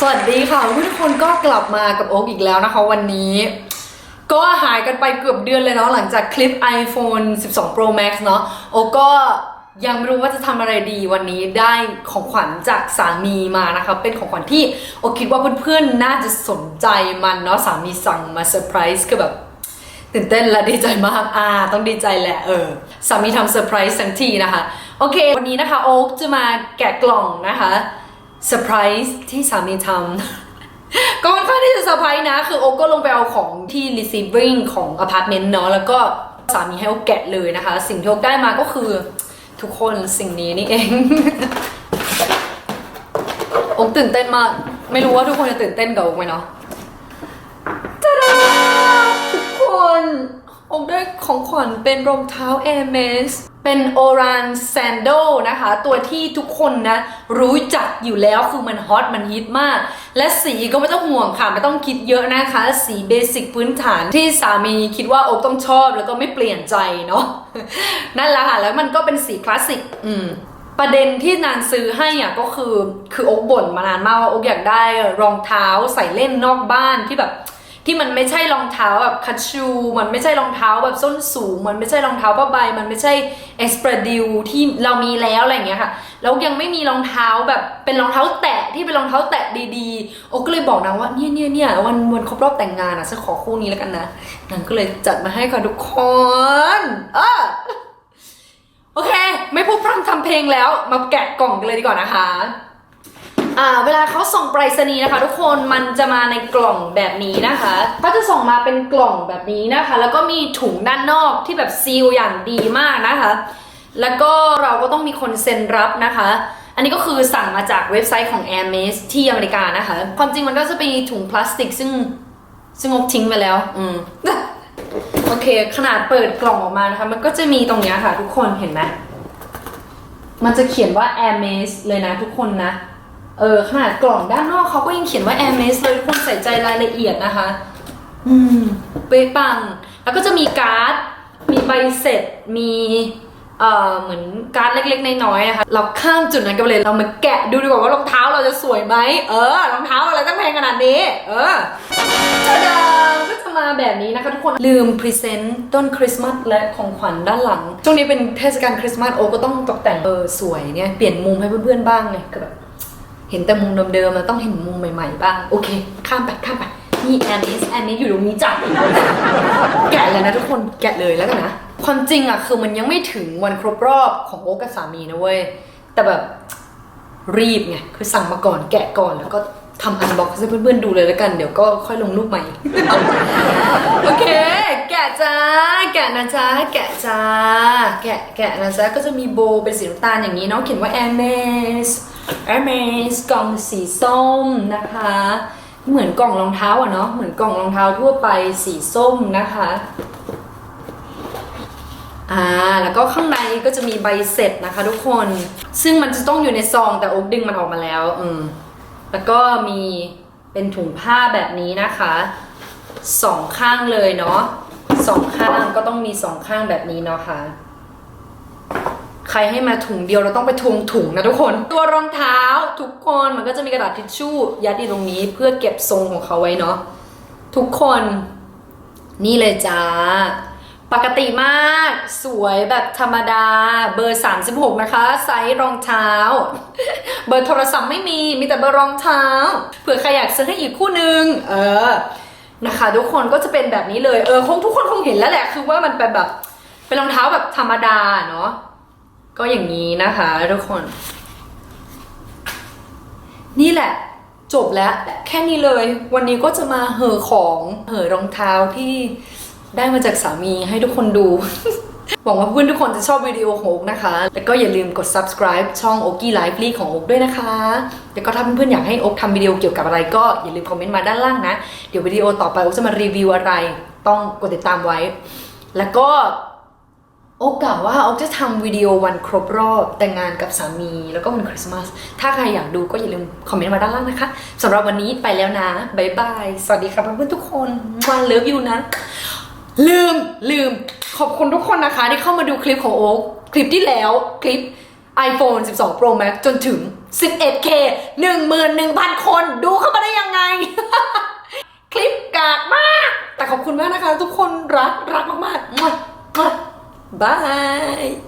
สวัสดีค่ะทุกคนก็กลับมากับโอ๊กอีกแล้วนะคะวันนี้ ก็หายกันไปเกือบเดือนเลยเนาะหลังจากคลิป iPhone 12 Pro Max เนาะโอ๊กก็ยังไม่รู้ว่าจะทำอะไรดีวันนี้ได้ของขวัญจากสามีมานะคะ เป็นของขวัญที่โอ๊กคิดว่าเพื่อนๆน่าจะสนใจมันเนาะสามีสั่งมาเซอร์ไพรส์คือแบบตื่นเต้นและดีใจมาก อ่า ต้องดีใจแหละ เออ สามีทำเซอร์ไพรส์ทั้งทีนะคะ โอเค วันนี้นะคะ โอ๊กจะมาแกะกล่องนะคะ เซอร์ไพรส์ที่สามีทำ ก็ค่อนข้างที่จะเซอร์ไพรส์นะ คือโอ๊กก็ลงไปเอาของที่ receiving ของอพาร์ตเมนต์เนาะแล้วก็สามีให้โอ๊กแกะเลยนะคะ สิ่งที่โอ๊กได้มาก็คือทุกคนสิ่งนี้นี่เอง โอ๊กตื่นเต้นมาก ไม่รู้ว่าทุกคนจะตื่นเต้นกับโอ๊กไหมเนาะตาดาทุกคนผมได้ของขวัญเป็นรองเท้า Air Max เป็น Oran Sandal นะคะ ตัวที่ทุกคนนะ รู้จักอยู่แล้วคือมันฮอตมันฮิตมาก และสีก็ไม่ต้องห่วงค่ะ ไม่ต้องคิดเยอะนะคะ สีเบสิกพื้นฐานที่สามีคิดว่าโอ๊กต้องชอบแล้วก็ไม่เปลี่ยนใจเนาะนั่นแหละค่ะ แล้วมันก็เป็นสีคลาสสิกอืมประเด็นที่นานซื้อให้อะก็คือคือโอ๊กบ่นมานานมากว่าโอ๊กอยากได้รองเท้าใส่เล่นนอกบ้านที่แบบ ที่มันไม่ใช่รองเท้าแบบคัชชู มันไม่ใช่รองเท้าแบบส้นสูง มันไม่ใช่รองเท้าผ้าใบ มันไม่ใช่เอ็กซ์เพรดิวที่เรามีแล้วอะไรอย่างเงี้ยค่ะ แล้วยังไม่มีรองเท้าแบบเป็นรองเท้าแตะที่เป็นรองเท้าแตะดีๆ โอ้ก็เลยบอกนางว่าเนี่ยเนี่ยเนี่ยวันวันครบรอบแต่งงานอะฉันขอคู่นี้แล้วกันนะนางก็เลยจัดมาให้ค่ะทุกคน เออโอเค ไม่พูดพร่ำทำเพลงแล้ว มาแกะกล่องกันเลยดีกว่านะคะ อ่าเวลาเขาส่งไปรษณีย์นะคะ ทุกคนมันจะมาในกล่องแบบนี้นะคะเขาจะส่งมาเป็นกล่องแบบนี้นะคะ แล้วก็มีถุงด้านนอกที่แบบซีลอย่างดีมากนะคะ แล้วก็เราก็ต้องมีคนเซ็นรับนะคะ อันนี้ก็คือสั่งมาจากเว็บไซต์ของ a i r m e s ที่อเมริกานะคะ ความจริงมันก็จะเป็นถุงพลาสติกซึ่งซึ่งงบทิ้งไปแล้ว อืมโอเค ขนาดเปิดกล่องออกมานะคะ มันก็จะมีตรงนี้ค่ะ ทุกคนเห็นไหมมันจะเขียนว่า Air m a z เลยนะทุกคนนะ เออขนาดกล่องด้านนอกเขาก็ยังเขียนว่า Air m a z เลยทุกคนใส่ใจรายละเอียดนะคะ อืมเป๊ะปัง แล้วก็จะมีการ์ด มีใบเสร็จ มีเอ่อเหมือนการ์ดเล็กๆน้อยๆนะคะ เราข้ามจุดนั้นกันไปเลย เรามาแกะดูดีกว่าว่ารองเท้าเราจะสวยไหม เออ รองเท้าอะไรตั้งแพงขนาดนี้ เออตาดาก็จะมาแบบนี้นะคะทุกคน ลืมพรีเซนต์ต้นคริสต์มาสและของขวัญด้านหลัง ช่วงนี้เป็นเทศกาลคริสต์มาสโอก็ต้องตกแต่ง เออสวยเนี่ย เปลี่ยนมุมให้เพื่อนๆบ้างเลยก็แบบ เห็นแต่มุมเดิมๆมันต้องเห็นมุมใหม่ๆบ้าง โอเค ข้ามไปข้ามไปนี่แอนนิสแอนนิสอยู่ตรงนี้จ้ะแกะเลยนะทุกคนแกะเลยแล้วกันนะ ความจริงอะคือมันยังไม่ถึงวันครบรอบของโอ๊กกับสามีนะเว้ย แต่แบบรีบไงคือสั่งมาก่อนแกะก่อนแล้วก็ทำอันบ็อกซ์ให้เพื่อนๆดูเลยแล้วกัน เดี๋ยวก็ค่อยลงรูปใหม่ โอเค แกะจ้า แกะนะจ้าแกะจ้า แกะแกะนะจ้าก็จะมีโบเป็นสีน้ำตาลอย่างนี้เนาะเขียนว่า Hermes Hermes กล่องสีส้มนะคะ เหมือนกล่องรองเท้าอะเนาะเหมือนกล่องรองเท้าทั่วไปสีส้มนะคะอ่าแล้วก็ข้างในก็จะมีใบเสร็จนะคะทุกคน ซึ่งมันจะต้องอยู่ในซองแต่อกดึงมันออกมาแล้วอืมแล้วก็มีเป็นถุงผ้าแบบนี้นะคะสองข้างเลยเนาะสองข้างก็ต้องมีสองข้างแบบนี้เนาะค่ะ ใครให้มาถุงเดียวเราต้องไปทวงถุงนะทุกคน ตัวรองเท้าทุกคนมันก็จะมีกระดาษทิชชู่ยัดอยู่ตรงนี้เพื่อเก็บทรงของเขาไว้เนาะทุกคน นี่เลยจ้าปกติมาก สวยแบบธรรมดา เบอร์ 36 นะคะ ไซส์รองเท้า เบอร์โทรศัพท์ไม่มี มีแต่เบอร์รองเท้า เผื่อใครอยากซื้อให้อีกคู่นึง เออ นะคะ ทุกคนก็จะเป็นแบบนี้เลย เออ คงทุกคนคงเห็นแล้วแหละ คือว่ามันเป็นแบบ เป็นรองเท้าแบบธรรมดาเนาะ ก็อย่างนี้นะคะทุกคน นี่แหละ จบแล้วแค่นี้เลย วันนี้ก็จะมาเห่อของเห่อรองเท้าที่ได้มาจากสามีให้ทุกคนดู หวังว่าเพื่อนทุกคนจะชอบวิดีโอของโอ๊กนะคะ แล้วก็อย่าลืมกด subscribe ช่อง o k i Lively ของโอ๊กด้วยนะคะ แล้วก็ถ้าเพื่อนๆอยากให้โอ๊กทำวิดีโอเกี่ยวกับอะไรก็อย่าลืมคอมเมนต์มาด้านล่างนะ เดี๋ยววิดีโอต่อไปโอ๊กจะมารีวิวอะไร ต้องกดติดตามไว้ แล้วก็ โอกกะว่าโอ๊กจะทำวิดีโอวันครบรอบแต่งงานกับสามีแล้วก็วันคริสต์มาส ถ้าใครอยากดูก็อย่าลืมคอมเมนต์มาด้านล่างนะคะสำหรับวันนี้ไปแล้วนะบายบาย สวัสดีครับเพื่อนๆทุกคนวันเลิฟยูนะ ลืมลืม ขอบคุณทุกคนนะคะ ที่เข้ามาดูคลิปของโอ๊กคลิปที่แล้วคลิป iPhone 12 Pro Max จนถึง 11k 11,000 คนดูเข้ามาได้ยังไง คลิปกากมาก แต่ขอบคุณมากนะคะทุก ค